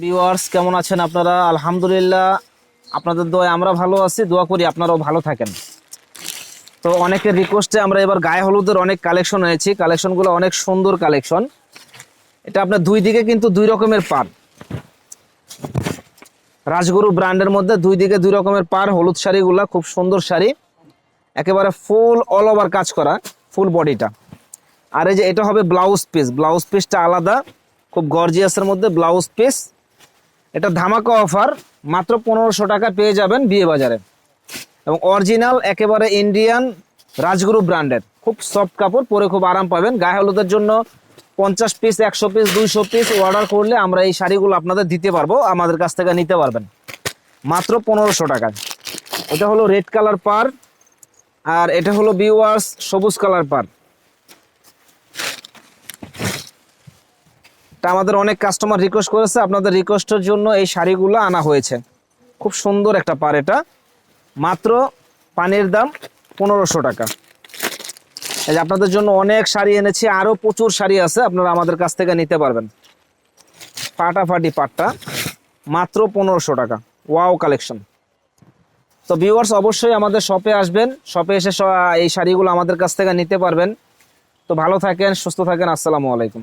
Viewers কেমন আছেন আপনারা? আলহামদুলিল্লাহ, আপনাদের দোয়ায় আমরা ভালো আছি। দোয়া করি আপনারাও ভালো থাকেন। তো অনেকের রিকোয়েস্টে আমরা এবার গায়ে হলুদের অনেক কালেকশন এনেছি। কালেকশনগুলো অনেক সুন্দর কালেকশন এটা আপনার দুই দিকে কিন্তু দুই রকমের পার রাজগুরু ব্র্যান্ডের মধ্যে দুই দিকে দুই রকমের পার হলুদ শাড়িগুলা, খুব সুন্দর শাড়ি। একেবারে ফুল অল ওভার কাজ করা, ফুল বডিটা। আর এই যে এটা হবে ব্লাউজ পিস ব্লাউজ পিসটা আলাদা, খুব গর্জিয়াসের মধ্যে ব্লাউজ পিস এটা ধামাকা অফার, মাত্র পনেরোশো টাকা পেয়ে যাবেন বিয়ে বাজারে এবং অরিজিনাল, একেবারে ইন্ডিয়ান, রাজগুরু ব্র্যান্ডের। খুব সফট কাপড়, পরে খুব আরাম পাবেন। গায়ে হলুদের জন্য পঞ্চাশ পিস একশো পিস দুইশো পিস অর্ডার করলে আমরা এই শাড়িগুলো আপনাদের দিতে পারব, আমাদের কাছ থেকে নিতে পারবেন। মাত্র পনেরোশো টাকা এটা হলো রেড কালার পার আর এটা হলো বিওয়ার্স সবুজ কালার পার তা আমাদের অনেক কাস্টমার রিকোয়েস্ট করেছে। আপনাদের রিকোয়েস্টের জন্য এই শাড়িগুলো আনা হয়েছে। খুব সুন্দর একটা পার এটা। মাত্র পানির দাম পনেরোশো টাকা। এই যে আপনাদের জন্য অনেক শাড়ি এনেছি আরও প্রচুর শাড়ি আছে, আপনারা আমাদের কাছ থেকে নিতে পারবেন। ফাটাফাটি পাটটা মাত্র পনেরোশো টাকা। ওয়াও কালেকশন তো ভিউয়ার্স অবশ্যই আমাদের শপে আসবেন। শপে এসে এই শাড়িগুলো আমাদের কাছ থেকে নিতে পারবেন। তো ভালো থাকেন, সুস্থ থাকেন, আসসালামু আলাইকুম।